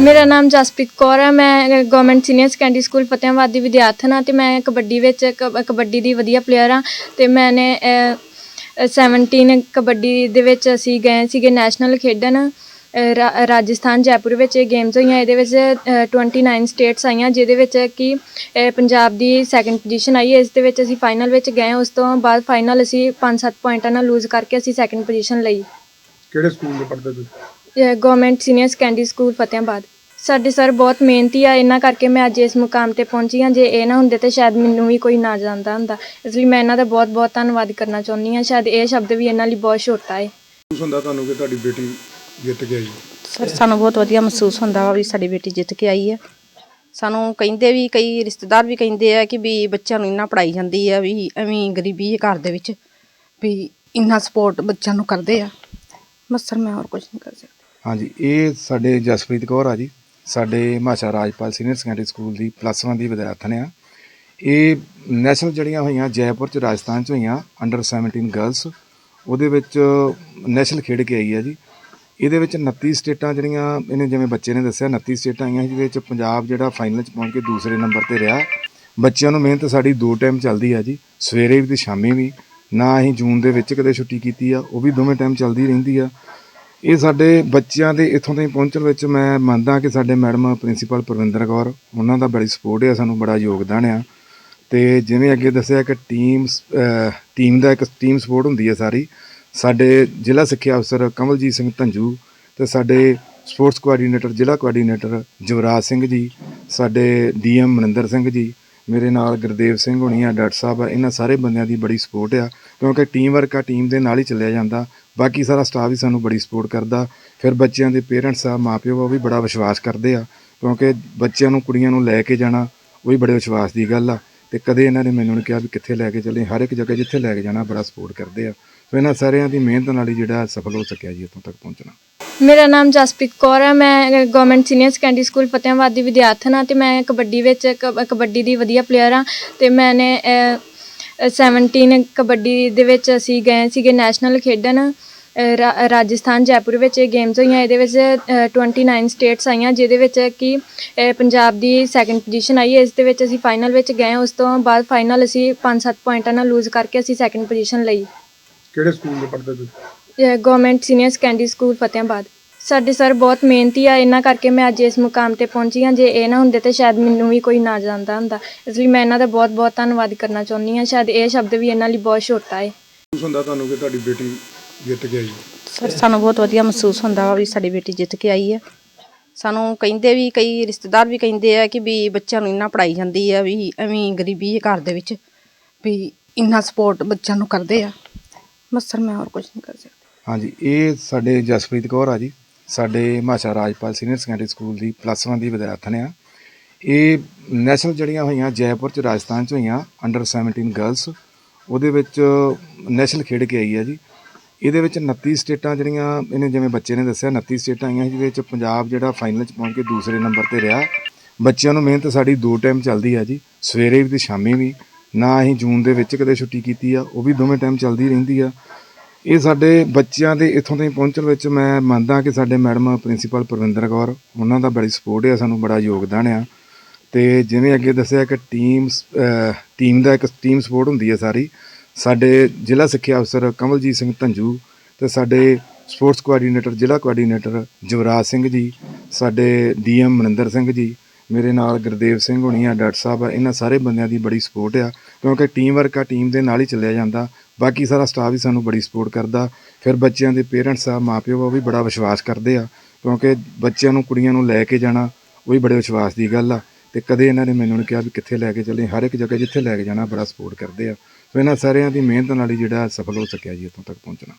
ਮੇਰਾ ਨਾਮ ਜਸਪ੍ਰੀਤ ਕੌਰ ਹੈ ਮੈਂ government senior secondary school Fatehabad ਦੀ ਵਿਦਿਆਰਥਣ ਹਾਂ ਤੇ ਮੈਂ ਕਬੱਡੀ ਵਿੱਚ ਕ- ਕਬੱਡੀ ਦੀ ਵਧੀਆ ਪਲੇਅਰ ਹਾਂ ਤੇ ਮੈਨੇ ਅ, ਅ, 17 ਕਬੱਡੀ ਦੇ ਵਿੱਚ ਅਸੀਂ ਗਏ ਸੀਗੇ ਨੈਸ਼ਨਲ ਖੇਡਣ। ਅ, ਰਾ- ਰਾਜਸਥਾਨ ਜੈਪੁਰ ਵਿੱਚ ਇਹ ਗੇਮਸ ਹੋਈਆਂ ਇਹਦੇ ਵਿੱਚ ਅ, 29 ਸਟੇਟਸ ਆਈਆਂ ਜਿਹਦੇ ਵਿੱਚ ਕਿ ਅ, ਪੰਜਾਬ ਦੀ ਸੈਕੰਡ ਪੋਜੀਸ਼ਨ ਆਈ ਇਸ ਦੇ ਵਿੱਚ ਅਸੀਂ ਫਾਈਨਲ ਵਿੱਚ ਗਏ ਉਸ ਤੋਂ ਬਾਅਦ ਫਾਈਨਲ ਅਸੀਂ 5-7 ਪੁਆਇੰਟਾਂ ਨਾਲ ਲੂਜ਼ ਕਰਕੇ ਅਸੀਂ ਸੈਕੰਡ ਪੋਜੀਸ਼ਨ ਲਈ। ਕਿਹੜੇ ਸਕੂਲ ਦੇ ਪੜ੍ਹਦੇ ਤੁਸੀਂ? Government senior secondary school Fatehabad ਸਾਡੇ ਸਰ ਬਹੁਤ ਮਿਹਨਤੀ ਆ ਇਹਨਾਂ ਕਰਕੇ ਮੈਂ ਅੱਜ ਇਸ ਮੁਕਾਮ ਤੇ ਪਹੁੰਚੀ ਹਾਂ। ਜੇ ਇਹ ਨਾ ਹੁੰਦੇ ਤਾਂ ਸ਼ਾਇਦ ਮੈਨੂੰ ਵੀ ਕੋਈ ਨਾ ਜਾਣਦਾ ਹੁੰਦਾ। ਇਸ ਲਈ ਮੈਂ ਇਹਨਾਂ ਦਾ ਬਹੁਤ ਬਹੁਤ ਧੰਨਵਾਦ ਕਰਨਾ ਚਾਹੁੰਦੀ ਹਾਂ। ਸ਼ਾਇਦ ਇਹ ਸ਼ਬਦ ਵੀ ਇਹਨਾਂ ਲਈ ਬਹੁਤ ਛੋਟਾ ਹੈ ਮਹਿਸੂਸ ਹੁੰਦਾ ਤੁਹਾਨੂੰ ਕਿ ਤੁਹਾਡੀ ਬੇਟੀ ਜਿੱਤ ਕੇ ਆਈ ਸਰ ਸਾਨੂੰ ਬਹੁਤ ਵਧੀਆ ਮਹਿਸੂਸ ਹੁੰਦਾ ਵਾ ਵੀ ਸਾਡੀ ਬੇਟੀ ਜਿੱਤ ਕੇ ਆਈ ਹੈ। ਸਾਨੂੰ ਕਹਿੰਦੇ ਵੀ ਕਈ ਰਿਸ਼ਤੇਦਾਰ ਵੀ ਕਹਿੰਦੇ ਆ ਕਿ ਵੀ ਬੱਚਿਆਂ ਨੂੰ ਇੰਨਾ ਪੜਾਈ ਜਾਂਦੀ ਆ ਵੀ ਐਵੇਂ ਗਰੀਬੀ ਹੈ ਘਰ ਦੇ ਵਿੱਚ ਵੀ ਇੰਨਾ ਸਪੋਰਟ ਬੱਚਿਆਂ ਨੂੰ ਕਰਦੇ ਆ। ਬਸ ਸਰ ਮੈਂ ਹੋਰ ਕੁਝ ਨਹੀਂ ਕਰ ਸਕਦੀ। ਹਾਂਜੀ ਇਹ ਸਾਡੇ ਜਸਪ੍ਰੀਤ ਕੌਰ ਆ ਜੀ। ਸਾਡੇ Masha Rajpal senior secondary school ਦੀ ਪਲੱਸ 1 ਦੀ ਵਿਦਿਆਰਥਣ ਆ। ਇਹ ਨੈਸ਼ਨਲ ਜਿਹੜੀਆਂ ਹੋਈਆਂ ਜੈਪੁਰ ਚ, ਰਾਜਸਥਾਨ ਚ ਹੋਈਆਂ ਅੰਡਰ 17 ਗਰਲਸ ਉਹਦੇ ਵਿੱਚ ਨੈਸ਼ਨਲ ਖੇਡ ਕੇ ਆਈ ਆ ਜੀ। ਇਹਦੇ ਵਿੱਚ 29 ਸਟੇਟਾਂ ਜਿਹੜੀਆਂ ਇਹਨੇ ਜਿਵੇਂ ਬੱਚੇ ਨੇ ਦੱਸਿਆ 29 ਸਟੇਟਾਂ ਆਈਆਂ ਜਿਹਦੇ ਵਿੱਚ ਪੰਜਾਬ ਜਿਹੜਾ ਫਾਈਨਲ ਚ ਪਹੁੰਚ ਕੇ ਦੂਸਰੇ ਨੰਬਰ ਤੇ ਰਿਹਾ। ਬੱਚਿਆਂ ਨੂੰ ਮਿਹਨਤ ਸਾਡੀ ਦੋ ਟਾਈਮ ਚੱਲਦੀ ਆ ਜੀ, ਸਵੇਰੇ ਵੀ ਤੇ ਸ਼ਾਮੀ ਵੀ। ਨਾ ਅਸੀਂ ਜੂਨ ਦੇ ਵਿੱਚ ਕਦੇ ਛੁੱਟੀ ਕੀਤੀ ਆ, ਉਹ ਵੀ ਦੋਵੇਂ ਟਾਈਮ ਚੱਲਦੀ ਰਹਿੰਦੀ ਆ। ਇਹ ਸਾਡੇ ਬੱਚਿਆਂ ਦੇ ਇੱਥੋਂ ਤੱਕ ਪਹੁੰਚਣ ਵਿੱਚ ਮੈਂ ਮੰਨਦਾ ਕਿ ਸਾਡੇ ਮੈਡਮ ਪ੍ਰਿੰਸੀਪਲ ਪ੍ਰਵਿੰਦਰ ਕੌਰ, ਉਹਨਾਂ ਦਾ ਬੜੀ ਸਪੋਰਟ ਹੈ ਸਾਨੂੰ ਬੜਾ ਯੋਗਦਾਨ ਆ। ਤੇ ਜਿਵੇਂ ਅੱਗੇ ਦੱਸਿਆ ਕਿ ਟੀਮ ਟੀਮ ਦਾ ਇੱਕ ਟੀਮ ਸਪੋਰਟ ਹੁੰਦੀ ਹੈ ਸਾਰੀ। ਸਾਡੇ ਜ਼ਿਲ੍ਹਾ ਸਿੱਖਿਆ ਅਫਸਰ ਕਮਲਜੀਤ ਸਿੰਘ ਧੰਜੂ ਤੇ ਸਾਡੇ ਸਪੋਰਟਸ ਕੋਆਰਡੀਨੇਟਰ ਜ਼ਿਲ੍ਹਾ ਕੋਆਰਡੀਨੇਟਰ ਜਵਰਾਜ ਸਿੰਘ ਜੀ, ਸਾਡੇ ਡੀਐਮ ਮਨਿੰਦਰ ਸਿੰਘ ਜੀ, ਮੇਰੇ ਨਾਲ ਗੁਰਦੇਵ ਸਿੰਘ ਹੋਣੀ ਆ, ਡਾਕਟਰ ਸਾਹਿਬ ਆ, ਇਹਨਾਂ ਸਾਰੇ ਬੰਦਿਆਂ ਦੀ ਬੜੀ ਸਪੋਰਟ ਆ। ਕਿਉਂਕਿ ਟੀਮ ਵਰਕ ਆ ਟੀਮ ਦੇ ਨਾਲ ਹੀ ਚੱਲਿਆ ਜਾਂਦਾ। ਬਾਕੀ ਸਾਰਾ ਸਟਾਫ ਵੀ ਸਾਨੂੰ ਬੜੀ ਸਪੋਰਟ ਕਰਦਾ। ਫਿਰ ਬੱਚਿਆਂ ਦੇ ਪੇਰੈਂਟਸ ਆ, ਮਾਪਿਓ ਆ, ਉਹ ਵੀ ਬੜਾ ਵਿਸ਼ਵਾਸ ਕਰਦੇ ਆ, ਕਿਉਂਕਿ ਬੱਚਿਆਂ ਨੂੰ, ਕੁੜੀਆਂ ਨੂੰ ਲੈ ਕੇ ਜਾਣਾ, ਉਹ ਵੀ ਬੜੇ ਵਿਸ਼ਵਾਸ ਦੀ ਗੱਲ ਆ। ਤੇ ਕਦੇ ਇਹਨਾਂ ਨੇ ਮੈਨੂੰ ਨਹੀਂ ਕਿਹਾ ਵੀ ਕਿੱਥੇ ਲੈ ਕੇ ਚੱਲੇ, ਹਰ ਇੱਕ ਜਗ੍ਹਾ ਜਿੱਥੇ ਲੈ ਕੇ ਜਾਣਾ, ਬੜਾ ਸਪੋਰਟ ਕਰਦੇ ਆ। ਸੋ ਇਹਨਾਂ ਸਾਰਿਆਂ ਦੀ ਮਿਹਨਤ ਨਾਲ ਹੀ ਜਿਹੜਾ ਸਫਲ ਹੋ ਸਕਿਆ ਜੀ, ਇੱਥੋਂ ਤੱਕ ਪਹੁੰਚਣਾ। ਮੇਰਾ ਨਾਮ ਜਸਪ੍ਰੀਤ ਕੌਰ ਹੈ ਮੈਂ government senior secondary school Fatehabad ਦੀ ਵਿਦਿਆਰਥਣ ਹਾਂ ਤੇ ਮੈਂ ਕਬੱਡੀ ਵਿੱਚ, ਕ- ਕਬੱਡੀ ਦੀ ਵਧੀਆ ਪਲੇਅਰ ਹਾਂ ਤੇ ਮੈਨੇ 17 ਕਬੱਡੀ ਦੇ ਵਿੱਚ ਅਸੀਂ ਗਏ ਸੀਗੇ ਨੈਸ਼ਨਲ ਖੇਡਣ ਰਾ- ਰਾਜਸਥਾਨ ਜੈਪੁਰ ਵਿੱਚ ਇਹ ਗੇਮਸ ਹੋਈਆਂ ਇਹਦੇ ਵਿੱਚ ਅ, 29 ਸਟੇਟਸ ਆਈਆਂ ਜਿਹਦੇ ਵਿੱਚ ਕਿ ਅ, ਪੰਜਾਬ ਦੀ ਸੈਕੰਡ ਪੋਜੀਸ਼ਨ ਆਈ ਇਸ ਦੇ ਵਿੱਚ ਅਸੀਂ ਫਾਈਨਲ ਵਿੱਚ ਗਏ ਉਸ ਤੋਂ ਬਾਅਦ ਫਾਈਨਲ ਅਸੀਂ 5-7 ਪੁਆਇੰਟਾਂ ਨਾਲ ਲੂਜ਼ ਕਰਕੇ ਅਸੀਂ ਸੈਕੰਡ ਪੋਜੀਸ਼ਨ ਲਈ। ਕਿਹੜੇ ਸਕੂਲ ਦੇ ਪੜ੍ਹਦੇ ਤੁਸੀਂ? Government senior secondary school Fatehabad ਸਾਡੇ ਸਰ ਬਹੁਤ ਮਿਹਨਤੀ ਆ ਇਹਨਾਂ ਕਰਕੇ ਮੈਂ ਅੱਜ ਇਸ ਮੁਕਾਮ ਤੇ ਪਹੁੰਚੀ ਹਾਂ। ਜੇ ਇਹ ਨਾ ਹੁੰਦੇ ਤਾਂ ਸ਼ਾਇਦ ਮੈਨੂੰ ਵੀ ਕੋਈ ਨਾ ਜਾਣਦਾ ਹੁੰਦਾ। ਇਸ ਲਈ ਮੈਂ ਇਹਨਾਂ ਦਾ ਬਹੁਤ ਬਹੁਤ ਧੰਨਵਾਦ ਕਰਨਾ ਚਾਹੁੰਦੀ ਹਾਂ। ਸ਼ਾਇਦ ਇਹ ਸ਼ਬਦ ਵੀ ਇਹਨਾਂ ਲਈ ਬਹੁਤ ਛੋਟਾ ਹੈ। ਮਹਿਸੂਸ ਹੁੰਦਾ ਤੁਹਾਨੂੰ ਕਿ ਤੁਹਾਡੀ ਬੇਟੀ ਜਿੱਤ ਕੇ ਆਈ? ਸਰ ਸਾਨੂੰ ਬਹੁਤ ਵਧੀਆ ਮਹਿਸੂਸ ਹੁੰਦਾ ਵਾ ਵੀ ਸਾਡੀ ਬੇਟੀ ਜਿੱਤ ਕੇ ਆਈ ਹੈ। ਸਾਨੂੰ ਕਹਿੰਦੇ ਵੀ ਕਈ ਰਿਸ਼ਤੇਦਾਰ ਵੀ ਕਹਿੰਦੇ ਆ ਕਿ ਵੀ ਬੱਚਿਆਂ ਨੂੰ ਇੰਨਾ ਪੜਾਈ ਜਾਂਦੀ ਆ ਵੀ ਐਵੇਂ ਗਰੀਬੀ ਹੈ ਘਰ ਦੇ ਵਿੱਚ ਵੀ ਇੰਨਾ ਸਪੋਰਟ ਬੱਚਿਆਂ ਨੂੰ ਕਰਦੇ ਆ। ਬਸ ਸਰ ਮੈਂ ਹੋਰ ਕੁਝ ਨਹੀਂ ਕਰ ਸਕਦੀ। ਹਾਂਜੀ ਇਹ ਸਾਡੇ ਜਸਪ੍ਰੀਤ ਕੌਰ ਆ ਜੀ। ਸਾਡੇ Masha Rajpal senior secondary school ਦੀ ਪਲੱਸ 1 ਦੀ ਵਿਦਿਆਰਥਣ ਆ। ਇਹ ਨੈਸ਼ਨਲ ਜਿਹੜੀਆਂ ਹੋਈਆਂ, ਜੈਪੁਰ ਚ, ਰਾਜਸਥਾਨ ਚ ਹੋਈਆਂ ਅੰਡਰ 17 ਗਰਲਸ ਉਹਦੇ ਵਿੱਚ ਨੈਸ਼ਨਲ ਖੇਡ ਕੇ ਆਈ ਆ ਜੀ। ਇਹਦੇ ਵਿੱਚ 29 ਸਟੇਟਾਂ ਜਿਹੜੀਆਂ ਇਹਨੇ ਜਿਵੇਂ ਬੱਚੇ ਨੇ ਦੱਸਿਆ 29 ਸਟੇਟਾਂ ਆਈਆਂ ਜਿਹਦੇ ਵਿੱਚ ਪੰਜਾਬ ਜਿਹੜਾ ਫਾਈਨਲ ਚ ਪਹੁੰਚ ਕੇ ਦੂਸਰੇ ਨੰਬਰ ਤੇ ਰਿਹਾ। ਬੱਚਿਆਂ ਨੂੰ ਮਿਹਨਤ ਸਾਡੀ ਦੋ ਟਾਈਮ ਚੱਲਦੀ ਆ ਜੀ, ਸਵੇਰੇ ਵੀ ਤੇ ਸ਼ਾਮੀ ਵੀ। ਨਾ ਅਸੀਂ ਜੂਨ ਦੇ ਵਿੱਚ ਕਦੇ ਛੁੱਟੀ ਕੀਤੀ ਆ, ਉਹ ਵੀ ਦੋਵੇਂ ਟਾਈਮ ਚੱਲਦੀ ਰਹਿੰਦੀ ਆ। ਇਹ ਸਾਡੇ ਬੱਚਿਆਂ ਦੇ ਇੱਥੋਂ ਤੱਕ ਪਹੁੰਚਣ ਵਿੱਚ ਮੈਂ ਮੰਨਦਾ ਕਿ ਸਾਡੇ ਮੈਡਮ ਪ੍ਰਿੰਸੀਪਲ ਪ੍ਰਵਿੰਦਰ ਕੌਰ, ਉਹਨਾਂ ਦਾ ਬੜੀ ਸਪੋਰਟ ਹੈ ਸਾਨੂੰ ਬੜਾ ਯੋਗਦਾਨ ਆ। ਤੇ ਜਿਵੇਂ ਅੱਗੇ ਦੱਸਿਆ ਕਿ ਟੀਮ ਟੀਮ ਦਾ ਇੱਕ ਟੀਮ ਸਪੋਰਟ ਹੁੰਦੀ ਹੈ ਸਾਰੀ। ਸਾਡੇ ਜ਼ਿਲ੍ਹਾ ਸਿੱਖਿਆ ਅਫਸਰ ਕਮਲਜੀਤ ਸਿੰਘ ਧੰਜੂ ਤੇ ਸਾਡੇ ਸਪੋਰਟਸ ਕੋਆਰਡੀਨੇਟਰ ਜ਼ਿਲ੍ਹਾ ਕੋਆਰਡੀਨੇਟਰ ਜਵਰਾਜ ਸਿੰਘ ਜੀ, ਸਾਡੇ ਡੀਐਮ ਮਨਿੰਦਰ ਸਿੰਘ ਜੀ, ਮੇਰੇ ਨਾਲ ਗੁਰਦੇਵ ਸਿੰਘ ਹੋਣੀ ਆ, ਡਾਕਟਰ ਸਾਹਿਬ ਆ, ਇਹਨਾਂ ਸਾਰੇ ਬੰਦਿਆਂ ਦੀ ਬੜੀ ਸਪੋਰਟ ਆ। ਕਿਉਂਕਿ ਟੀਮ ਵਰਕ ਆ ਟੀਮ ਦੇ ਨਾਲ ਹੀ ਚੱਲਿਆ ਜਾਂਦਾ। ਬਾਕੀ ਸਾਰਾ ਸਟਾਫ ਵੀ ਸਾਨੂੰ ਬੜੀ ਸਪੋਰਟ ਕਰਦਾ। ਫਿਰ ਬੱਚਿਆਂ ਦੇ ਪੇਰੈਂਟਸ ਆ, ਮਾਪਿਓ ਆ, ਉਹ ਵੀ ਬੜਾ ਵਿਸ਼ਵਾਸ ਕਰਦੇ ਆ, ਕਿਉਂਕਿ ਬੱਚਿਆਂ ਨੂੰ, ਕੁੜੀਆਂ ਨੂੰ ਲੈ ਕੇ ਜਾਣਾ, ਉਹ ਵੀ ਬੜੇ ਵਿਸ਼ਵਾਸ ਦੀ ਗੱਲ ਆ। ਤੇ ਕਦੇ ਇਹਨਾਂ ਨੇ ਮੈਨੂੰ ਨਹੀਂ ਕਿਹਾ ਵੀ ਕਿੱਥੇ ਲੈ ਕੇ ਚੱਲੇ, ਹਰ ਇੱਕ ਜਗ੍ਹਾ ਜਿੱਥੇ ਲੈ ਕੇ ਜਾਣਾ ਬੜਾ ਸਪੋਰਟ ਕਰਦੇ ਆ। ਸੋ ਇਹਨਾਂ ਸਾਰਿਆਂ ਦੀ ਮਿਹਨਤ ਨਾਲ ਹੀ ਜਿਹੜਾ ਸਫਲ ਹੋ ਸਕਿਆ ਜੀ, ਇੱਥੋਂ ਤੱਕ ਪਹੁੰਚਣਾ।